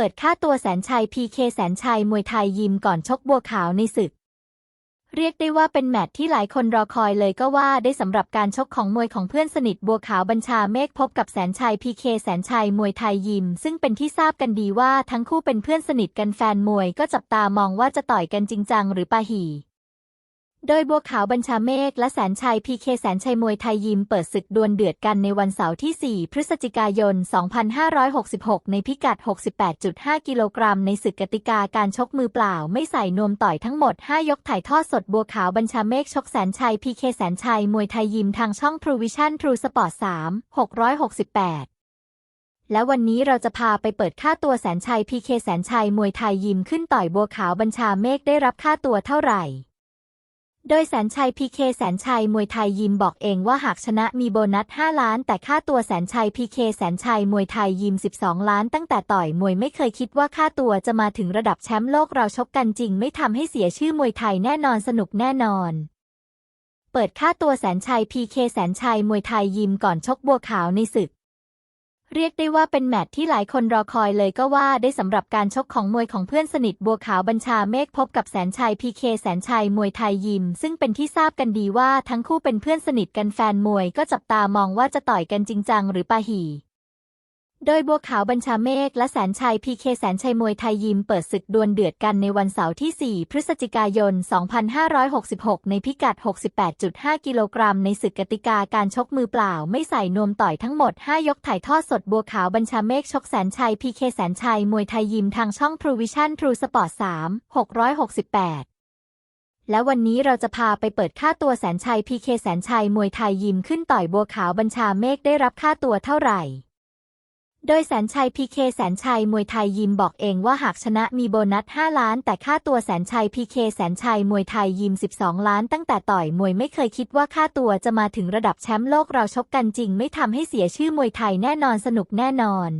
ปิดค่าตัวแสนชัย PK แสนชัยมวยไทยยิมก่อนชกบัวขาวในศึก เรียกได้ว่าเป็นแมตช์ที่หลายคนรอคอยเลยก็ว่าได้สำหรับการชกของมวยของเพื่อนสนิทบัวขาวบัญชาเมฆพบกับแสนชัย PK แสนชัยมวยไทยยิม ซึ่งเป็นที่ทราบกันดีว่าทั้งคู่เป็นเพื่อนสนิทกันแฟนมวยก็จับตามองว่าจะต่อยกันจริงจังหรือปาหี่ โดยบัวขาวบัญชาเมฆและแสนชัย PK แสนชัยมวยไทยยิมเปิดศึกดวลเดือดกันในวันเสาร์ที่ 4 พฤศจิกายน 2566 ในพิกัด 68.5 กิโลกรัมในศึกกติกาการชกมือเปล่าไม่ใส่นวมต่อยทั้งหมด 5 ยกถ่ายทอดสดบัวขาวบัญชาเมฆชกแสนชัย PK แสนชัยมวยไทยยิมทางช่อง True Vision True Sport 3 668และวันนี้เราจะพาไปเปิดค่าตัวแสนชัย PK แสนชัยมวยไทยยิมขึ้นต่อยบัวขาวบัญชาเมฆได้รับค่าตัวเท่าไหร่ โดยแสนชัย PK แสนชัยมวยไทยยิมบอกเองว่าหากชนะมีโบนัส 5 ล้าน แต่ค่าตัวแสนชัย PK แสนชัยมวยไทยยิม 12 ล้านตั้งแต่ต่อยมวยไม่เคยคิดว่าค่าตัวจะมาถึงระดับแชมป์โลกเราชกกันจริง ไม่ทำให้เสียชื่อมวยไทยแน่นอนสนุกแน่นอนเปิดค่าตัวแสนชัย PK แสนชัยมวยไทยยิมก่อนชกบัวขาวในศึก เรียกได้ว่าเป็นแมตช์ที่หลายคนรอคอยเลยก็ว่าได้สำหรับการชกของมวยของเพื่อนสนิทบัวขาวบัญชาเมฆพบกับแสนชัยพีเคแสนชัยมวยไทยยิม ซึ่งเป็นที่ทราบกันดีว่าทั้งคู่เป็นเพื่อนสนิทกันแฟนมวยก็จับตามองว่าจะต่อยกันจริงจังหรือปาหี่ โดยบัวขาวบัญชาเมฆและแสนชัย PK แสนชัยมวยไทยยิมเปิดศึกดวลเดือดกันในวันเสาร์ที่ 4 พฤศจิกายน 2566 ในพิกัด 68.5 กิโลกรัมในศึกกติกาการชกมือเปล่า ไม่ใส่นวมต่อยทั้งหมด 5 ยกถ่ายทอดสดบัวขาวบัญชาเมฆชกแสนชัย PK แสนชัยมวยไทยยิมทางช่อง True Vision True Sport 3 668และวันนี้เราจะพาไปเปิดค่าตัวแสนชัย PK แสนชัยมวยไทยยิมขึ้นต่อยบัวขาวบัญชาเมฆได้รับค่าตัวเท่าไหร่ โดยแสนชัยพีเคแสนชัยมวยไทยยิมบอกเองว่าหากชนะมีโบนัส 5 ล้าน แต่ค่าตัวแสนชัยพีเคแสนชัยมวยไทยยิม 12 ล้าน ตั้งแต่ต่อยมวยไม่เคยคิดว่าค่าตัวจะมาถึงระดับแชมป์โลกเราชกกันจริง ไม่ทำให้เสียชื่อมวยไทยแน่นอนสนุกแน่นอน